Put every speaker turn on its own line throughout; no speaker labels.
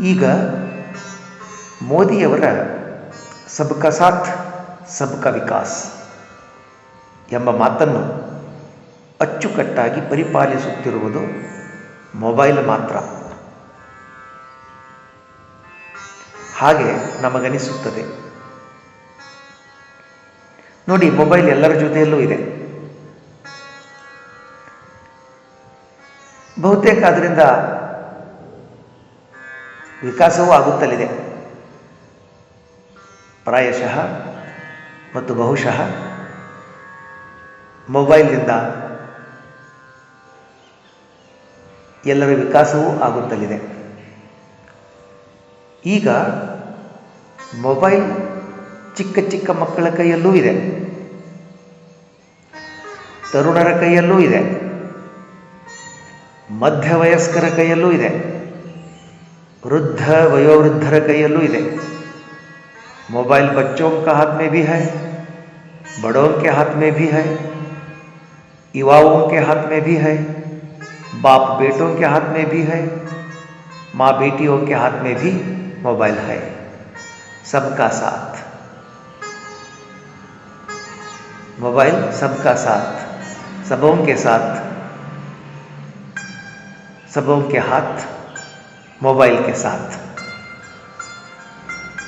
ಈಗ ಮೋದಿಯವರ ಸಬ್ಕಾ ಸಾಥ್, ಸಬ್ಕಾ ವಿಕಾಸ್ ಎಂಬ ಮಾತನ್ನು ಅಚ್ಚುಕಟ್ಟಾಗಿ ಪರಿಪಾಲಿಸುತ್ತಿರುವುದು ಮೊಬೈಲ್ ಮಾತ್ರ. ಹಾಗೆ ನಮಗನಿಸುತ್ತದೆ. ನೋಡಿ, ಮೊಬೈಲ್ ಎಲ್ಲರ ಜೊತೆಯಲ್ಲೂ ಇದೆ. ಬಹುತೇಕ ಅದರಿಂದ ವಿಕಾಸವೂ ಆಗುತ್ತಲಿದೆ. ಪ್ರಾಯಶಃ ಮತ್ತು ಬಹುಶಃ ಮೊಬೈಲ್ನಿಂದ ಎಲ್ಲರ ವಿಕಾಸವೂ ಆಗುತ್ತಲಿದೆ. ಈಗ ಮೊಬೈಲ್ ಚಿಕ್ಕ ಚಿಕ್ಕ ಮಕ್ಕಳ ಕೈಯಲ್ಲೂ ಇದೆ. ತರುಣರ ಕೈಯಲ್ಲೂ ಇದೆ. ಮಧ್ಯವಯಸ್ಕರ ಕೈಯಲ್ಲೂ ಇದೆ. ವೃದ್ಧ ವಯೋವೃದ್ಧರ ಕೈಯಲ್ಲೂ ಇದೆ मोबाइल बच्चों का हाथ में भी है बड़ों के हाथ में भी है युवाओं के हाथ में भी है बाप बेटों के हाथ में भी है माँ बेटियों के हाथ में भी मोबाइल है सबका साथ मोबाइल सबका साथ सबों के साथ सबों के हाथ मोबाइल के साथ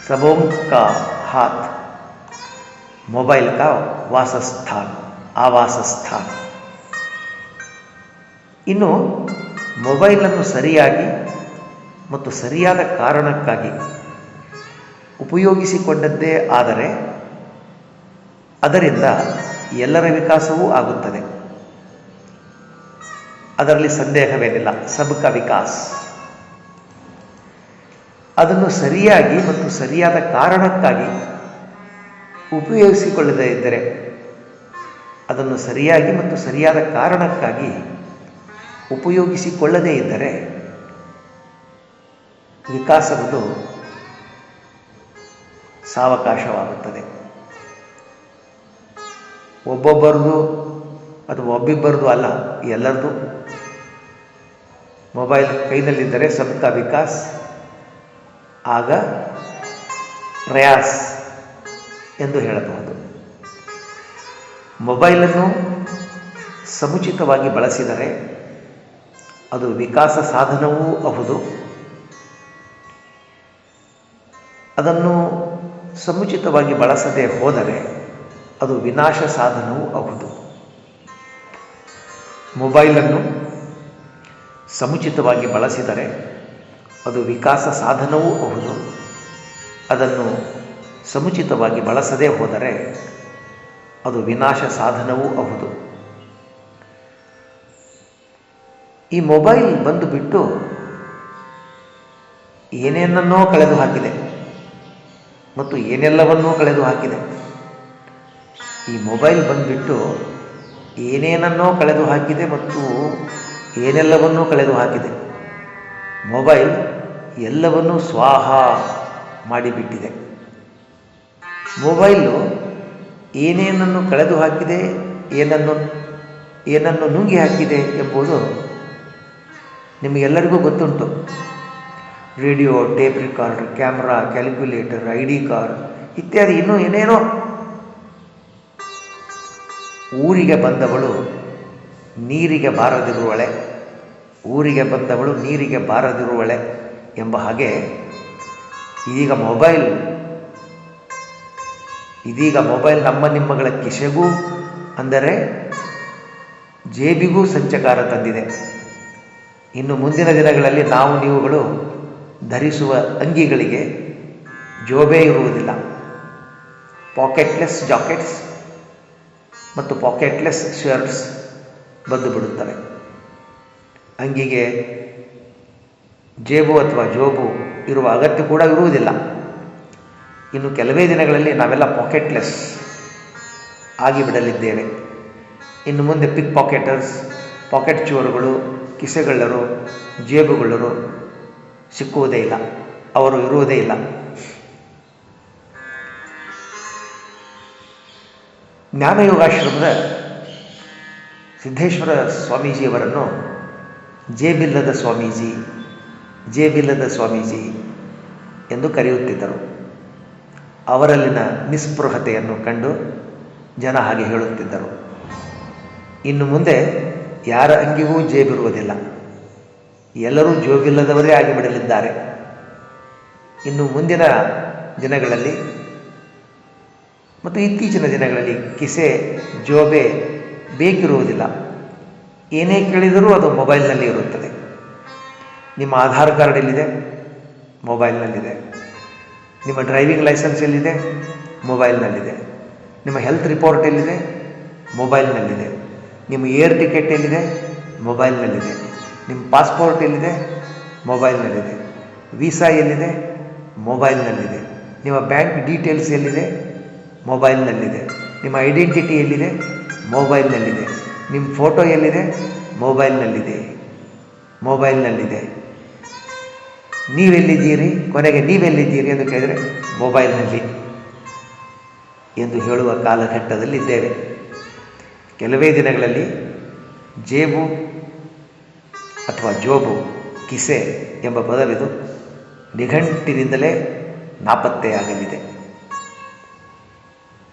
सबों का हाथ मोबाइल का ವಾಸಸ್ಥಾನ ಆವಾಸ ಸ್ಥಾನ ಇನ್ನು ಮೊಬೈಲನ್ನು ಸರಿಯಾಗಿ ಮತ್ತು ಸರಿಯಾದ ಕಾರಣಕ್ಕಾಗಿ ಉಪಯೋಗಿಸಿಕೊಂಡದ್ದೇ ಆದರೆ ಅದರಿಂದ ಎಲ್ಲರ ವಿಕಾಸವೂ ಆಗುತ್ತದೆ ಅದರಲ್ಲಿ ಸಂದೇಹವೇನಿಲ್ಲ ಸಬ್ಕ ವಿಕಾಸ್ ಅದನ್ನು ಸರಿಯಾಗಿ ಮತ್ತು ಸರಿಯಾದ ಕಾರಣಕ್ಕಾಗಿ ಉಪಯೋಗಿಸಿಕೊಳ್ಳದೇ ಇದ್ದರೆ ಅದನ್ನು ಸರಿಯಾಗಿ ಮತ್ತು ಸರಿಯಾದ ಕಾರಣಕ್ಕಾಗಿ ಉಪಯೋಗಿಸಿಕೊಳ್ಳದೇ ಇದ್ದರೆ ವಿಕಾಸವನ್ನು ಸಾವಕಾಶವಾಗುತ್ತದೆ. ಒಬ್ಬೊಬ್ಬರದು ಅದು ಒಬ್ಬಿಬ್ಬರದು ಅಲ್ಲ, ಎಲ್ಲರದು. ಮೊಬೈಲ್ ಕೈನಲ್ಲಿದ್ದರೆ ಸಬ್ಕಾ ವಿಕಾಸ್ ಆಗ ಪ್ರಯಾಸ್ ಎಂದು ಹೇಳಬಹುದು. ಮೊಬೈಲನ್ನು ಸಮುಚಿತವಾಗಿ ಬಳಸಿದರೆ ಅದು ವಿಕಾಸ ಸಾಧನವೂ ಅಹುದು ಅದನ್ನು ಸಮುಚಿತವಾಗಿ ಬಳಸದೆ ಹೋದರೆ ಅದು ವಿನಾಶ ಸಾಧನವೂ ಅಹುದು ಮೊಬೈಲನ್ನು ಸಮುಚಿತವಾಗಿ ಬಳಸಿದರೆ ಅದು ವಿಕಾಸ ಸಾಧನವೂ ಹೌದು. ಅದನ್ನು ಸಮುಚಿತವಾಗಿ ಬಳಸದೇ ಹೋದರೆ ಅದು ವಿನಾಶ ಸಾಧನವೂ ಹೌದು. ಈ ಮೊಬೈಲ್ ಬಂದುಬಿಟ್ಟು ಏನೇನನ್ನೋ ಕಳೆದು ಹಾಕಿದೆ ಮತ್ತು ಏನೆಲ್ಲವನ್ನೂ ಕಳೆದು ಹಾಕಿದೆ ಈ ಮೊಬೈಲ್ ಬಂದುಬಿಟ್ಟು ಏನೇನನ್ನೋ ಕಳೆದು ಹಾಕಿದೆ ಮತ್ತು ಏನೆಲ್ಲವನ್ನೂ ಕಳೆದು ಹಾಕಿದೆ ಮೊಬೈಲ್ ಎಲ್ಲವನ್ನೂ ಸ್ವಾಹ ಮಾಡಿಬಿಟ್ಟಿದೆ. ಮೊಬೈಲು ಏನೇನನ್ನು ಕಳೆದು ಹಾಕಿದೆ, ಏನನ್ನು ಏನನ್ನು ನುಂಗಿ ಹಾಕಿದೆ ಎಂಬುದು ನಿಮಗೆಲ್ಲರಿಗೂ ಗೊತ್ತುಂಟು. Radio, tape recorder, camera calculator I D card ಇತ್ಯಾದಿ ಇನ್ನೂ ಏನೇನೋ. ಊರಿಗೆ ಬಂದವಳು ನೀರಿಗೆ ಬಾರದಿರುವಳೆ. ಊರಿಗೆ ಬಂದವಳು ನೀರಿಗೆ ಬಾರದಿರುವಳೆ ಎಂಬ ಹಾಗೆ ಇದೀಗ ಮೊಬೈಲ್ ಇದೀಗ ಮೊಬೈಲ್ ನಮ್ಮ ನಿಮ್ಮಗಳ ಕಿಶೆಗೂ ಅಂದರೆ ಜೇಬಿಗೂ ಸಂಚಕಾರ ತಂದಿದೆ. ಇನ್ನು ಮುಂದಿನ ದಿನಗಳಲ್ಲಿ ನಾವು ನೀವುಗಳು ಧರಿಸುವ ಅಂಗಿಗಳಿಗೆ ಜೋಬೇ ಇರುವುದಿಲ್ಲ. ಪಾಕೆಟ್ಲೆಸ್ ಜಾಕೆಟ್ಸ್ ಮತ್ತು ಪಾಕೆಟ್ಲೆಸ್ ಶರ್ಟ್ಸ್ ಬಂದು ಬಿಡುತ್ತವೆ. ಅಂಗಿಗೆ ಜೇಬು ಅಥವಾ ಜೋಬು ಇರುವ ಅಗತ್ಯ ಕೂಡ ಇರುವುದಿಲ್ಲ. ಇನ್ನು ಕೆಲವೇ ದಿನಗಳಲ್ಲಿ ನಾವೆಲ್ಲ ಪಾಕೆಟ್ಲೆಸ್ ಆಗಿಬಿಡಲಿದ್ದೇವೆ ಇನ್ನು ಮುಂದೆ ಪಿಕ್ ಪಾಕೆಟರ್ಸ್ ಪಾಕೆಟ್ ಚೋರುಗಳು, ಕಿಸೆಗಳ್ಳರು ಜೇಬುಗಳರು ಸಿಕ್ಕುವುದೇ ಇಲ್ಲ. ಅವರು ಇರುವುದೇ ಇಲ್ಲ. ಜ್ಞಾನಯೋಗಾಶ್ರಮದ ಸಿದ್ದೇಶ್ವರ ಸ್ವಾಮೀಜಿಯವರನ್ನು ಜೇಬಿಲ್ಲದ ಸ್ವಾಮೀಜಿ ಜೇಬಿಲ್ಲದ ಸ್ವಾಮೀಜಿ ಎಂದು ಕರೆಯುತ್ತಿದ್ದರು. ಅವರಲ್ಲಿನ ನಿಸ್ಪೃಹತೆಯನ್ನು ಕಂಡು ಜನ ಹಾಗೆ ಹೇಳುತ್ತಿದ್ದರು. ಇನ್ನು ಮುಂದೆ ಯಾರ ಅಂಗಿಗೂ ಜೇಬಿರುವುದಿಲ್ಲ. ಎಲ್ಲರೂ ಜೋಬಿಲ್ಲದವರೇ ಆಗಿಬಿಡಲಿದ್ದಾರೆ. ಇನ್ನು ಮುಂದಿನ ದಿನಗಳಲ್ಲಿ ಮತ್ತು ಇತ್ತೀಚಿನ ದಿನಗಳಲ್ಲಿ ಕಿಸೆ, ಜೋಬೆ ಬೇಕಿರುವುದಿಲ್ಲ. ಏನೇ ಕೇಳಿದರೂ ಅದು ಮೊಬೈಲ್ನಲ್ಲಿ ಇರುತ್ತದೆ. ನಿಮ್ಮ ಆಧಾರ್ ಕಾರ್ಡ್ ಎಲ್ಲಿದೆ? ಮೊಬೈಲ್ನಲ್ಲಿದೆ. ನಿಮ್ಮ ಡ್ರೈವಿಂಗ್ ಲೈಸೆನ್ಸ್ ಎಲ್ಲಿದೆ? ಮೊಬೈಲ್ನಲ್ಲಿದೆ. ನಿಮ್ಮ ಹೆಲ್ತ್ ರಿಪೋರ್ಟ್ ಎಲ್ಲಿದೆ? ಮೊಬೈಲ್ನಲ್ಲಿದೆ. ನಿಮ್ಮ ಏರ್ ಟಿಕೆಟ್ ಎಲ್ಲಿದೆ? ಮೊಬೈಲ್ನಲ್ಲಿದೆ. ನಿಮ್ಮ ಪಾಸ್ಪೋರ್ಟ್ ಎಲ್ಲಿದೆ? ಮೊಬೈಲ್ನಲ್ಲಿದೆ. ವೀಸಾ ಎಲ್ಲಿದೆ? ಮೊಬೈಲ್ನಲ್ಲಿದೆ. ನಿಮ್ಮ ಬ್ಯಾಂಕ್ ಡೀಟೇಲ್ಸ್ ಎಲ್ಲಿದೆ? ಮೊಬೈಲ್ನಲ್ಲಿದೆ. ನಿಮ್ಮ ಐಡೆಂಟಿಟಿ ಎಲ್ಲಿದೆ? ಮೊಬೈಲ್ನಲ್ಲಿದೆ. ನಿಮ್ಮ ಫೋಟೋ ಎಲ್ಲಿದೆ ಮೊಬೈಲ್ನಲ್ಲಿದೆ. ಮೊಬೈಲ್ನಲ್ಲಿದೆ. ನೀವೆಲ್ಲಿದ್ದೀರಿ? ಕೊನೆಗೆ ನೀವೆಲ್ಲಿದ್ದೀರಿ ಎಂದು ಕೇಳಿದರೆ, ಮೊಬೈಲ್ನಲ್ಲಿ ಎಂದು ಹೇಳುವ ಕಾಲಘಟ್ಟದಲ್ಲಿದ್ದೇವೆ. ಕೆಲವೇ ದಿನಗಳಲ್ಲಿ ಜೇಬು ಅಥವಾ ಜೋಬು, ಕಿಸೆ ಎಂಬ ಪದವಿದು ನಿಘಂಟಿನಿಂದಲೇ ನಾಪತ್ತೆಯಾಗಲಿದೆ.